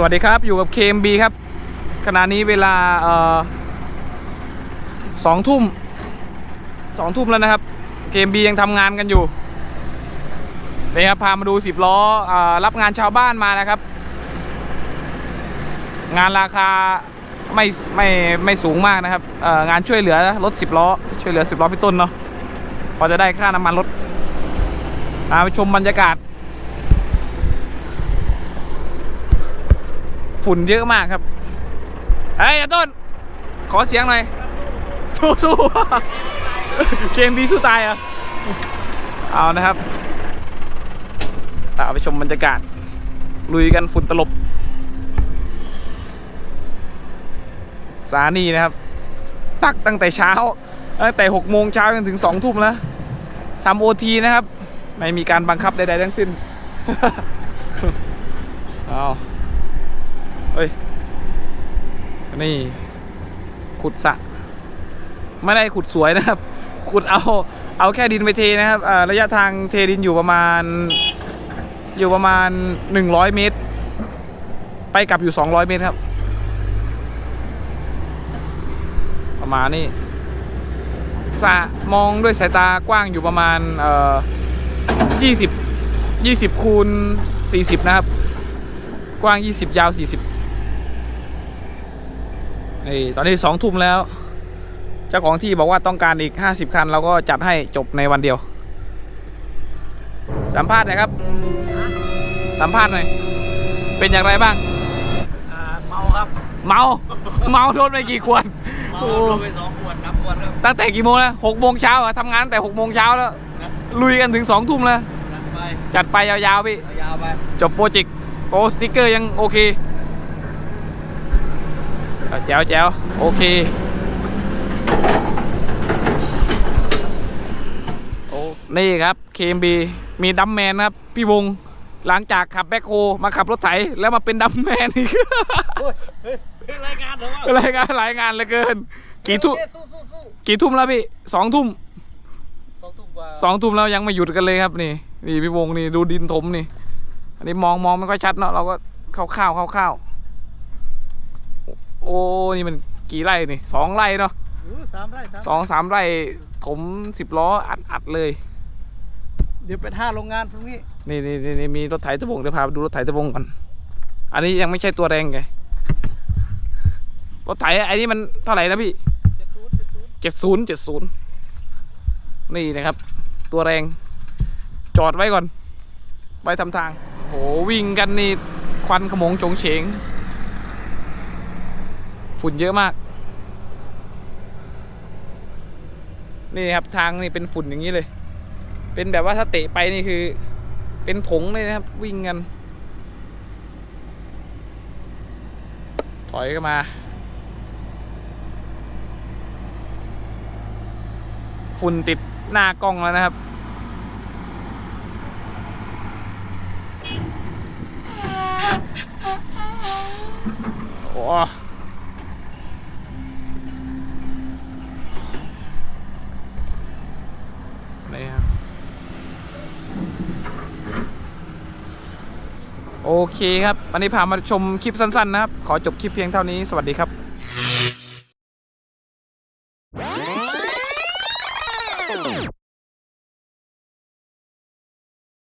สวัสดีครับอยู่กับ KMB ครับ ขณะนี้เวลาเออสองทุ่มสองทุ่มแล้วนะครับ KMB ยังทำงานกันอยู่นี่ครับพามาดู10ล้อออรับงานชาวบ้านมานะครับ งานราคาไม่ไม่ไม่สูงมากนะครับงานช่วยเหลือรถ10ล้อช่วยเหลือ10ล้อพี่ต้นเนาะพอจะได้ค่าน้ำมันรถมาไปชมบรรยากาศ ฝุ่นเยอะมากครับเฮ้ยอาต้น ขอเสียงหน่อย สู้สู้เกมดีสู้ตายอะเอานะครับเอาไปชมบรรยากาศ ลุยกันฝุ่นตลบ สานีนะครับ ตักตั้งแต่เช้าตั้งแต่หกโมงเช้าจนถึงสองทุ่มแล้วทำโอทีนะครับ ไม่มีการบังคับใดๆทั้งสิ้น เอาเฮ้ย นี่ ขุดสระไม่ได้ขุดสวยนะครับ ขุดเอา เอาแค่ดินไปเทนะครับระยะทางเทดินอยู่ประมาณ อยู่ประมาณ 100 เมตร ไปกลับอยู่ 200 เมตรครับ ประมาณนี้สระมองด้วยสายตากว้างอยู่ประมาณเอ่อ20 20คูณ40 นะครับ กว้าง 20 ยาว 40 นี่ตอนนี้สองทุ่มแล้ว เจ้าของที่บอกว่าต้องการอีก50คันเราก็จัดให้จบในวันเดียว สัมภาษณ์หน่อยครับ สัมภาษณ์หน่อย เป็นอย่างไรบ้าง อ่าเมาครับเมา เมาโดนไปกี่ขวด เมาโอ้โดนไปสองขวดนับขวดครับตั้งแต่กี่โมงแล้วหกโมงเช้าอะทำงานตั้งแต่หกโมงเช้าแล้ว นะลุยกันถึงสองทุ่มแล้วนับไปจัดไปยาวๆพี่เอายาวไป จบโปรเจกต์โอ้สติกเกอร์ยังโอเคเอา แจ๋วแจ๋วโอเค โอ้นี่ครับ KMB มีดัมแมนนะครับ พี่วงหลังจากขับแบ็คโฮมาขับรถไถแล้วมาเป็นดัมแมนอีกเฮ้ยเฮ้ยเป็นรายงานเหรอวะรายงานหลายงานเหลือเกิน กี่ทุ่มโอเคสู้สู้สู้กี่ทุ่มแล้วพี่สองทุ่มสองทุ่มกว่าสองทุ่มแล้วยังไม่หยุดกันเลยครับนี่นี่พี่วงนี่ดูดินถมนี่ อันนี้มองมองไม่ค่อยชัดเนาะเราก็เข้าข้าวเข้าข้าวโอ้นี่มันกี่ไร่นี่สองไร่เนาะอู้สามไร่สามสองสามไร่ถมสิบล้ออัดอัดเลย เดี๋ยวเป็นห้าโรงงานพรุ่งนี้นี่นี่นี่นี่มีรถไถตะวงเดี๋ยวพาไปดูรถไถตะวงก่อนอันนี้ยังไม่ใช่ตัวแรงไงรถไถไอ้นี่มันเท่าไหร่นะพี่เจ็ดศูนย์เจ็ดศูนย์เจ็ดศูนย์เจ็ดศูนย์นี่นะครับ ตัวแรง จอดไว้ก่อนไว้ทำทางโหวิ่งกันนี่ควันขโมง โฉงเฉง ฝุ่นเยอะมาก นี่ครับทางนี่เป็นฝุ่นอย่างนี้เลย เป็นแบบว่าถ้าเตะไปนี่คือ เป็นผงเลยนะครับ วิ่งกัน ถอยก็มา ฝุ่นติดหน้ากล้องแล้วนะครับโอ้ โอเคครับ วันนี้พามาชมคลิปสั้นๆนะครับ ขอจบคลิปเพียงเท่านี้ สวัสดีครับ